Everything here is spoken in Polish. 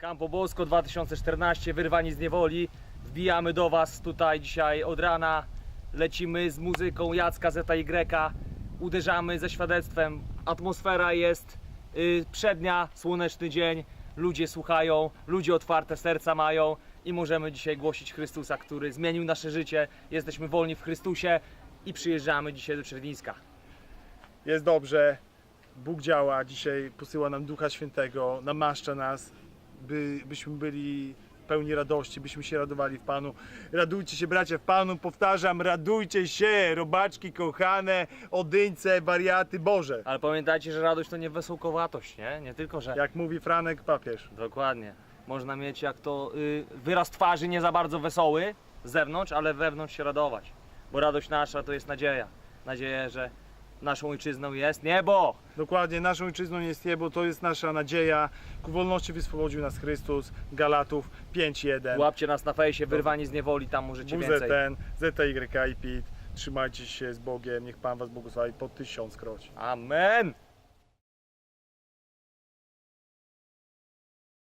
Campo Bosco 2014, wyrwani z niewoli. Wbijamy do Was tutaj dzisiaj od rana. Lecimy z muzyką Jacka ZY. Uderzamy ze świadectwem. Atmosfera jest y, przednia, słoneczny dzień. Ludzie słuchają, ludzie otwarte serca mają i możemy dzisiaj głosić Chrystusa, który zmienił nasze życie. Jesteśmy wolni w Chrystusie i przyjeżdżamy dzisiaj do Czerwińska. Jest dobrze, Bóg działa, dzisiaj posyła nam Ducha Świętego, namaszcza nas, by, byśmy byli pełni radości, byśmy się radowali w Panu. Radujcie się bracia w Panu, powtarzam, radujcie się, robaczki kochane, odyńce, wariaty Boże. Ale pamiętajcie, że radość to nie wesołkowatość, nie? Nie tylko, że... Jak mówi Franek papież. Dokładnie. Można mieć jak to y, wyraz twarzy nie za bardzo wesoły z zewnątrz, ale wewnątrz się radować. Bo radość nasza to jest nadzieja. Nadzieja, że naszą ojczyzną jest niebo. Dokładnie, naszą ojczyzną jest niebo, to jest nasza nadzieja. Ku wolności wyswobodził nas Chrystus, Galatów 5.1. Łapcie nas na fejsie, wyrwani z niewoli, tam możecie więcej. WZN, ZY i PIT. Trzymajcie się z Bogiem, niech Pan Was błogosławi po tysiąckroć. Amen.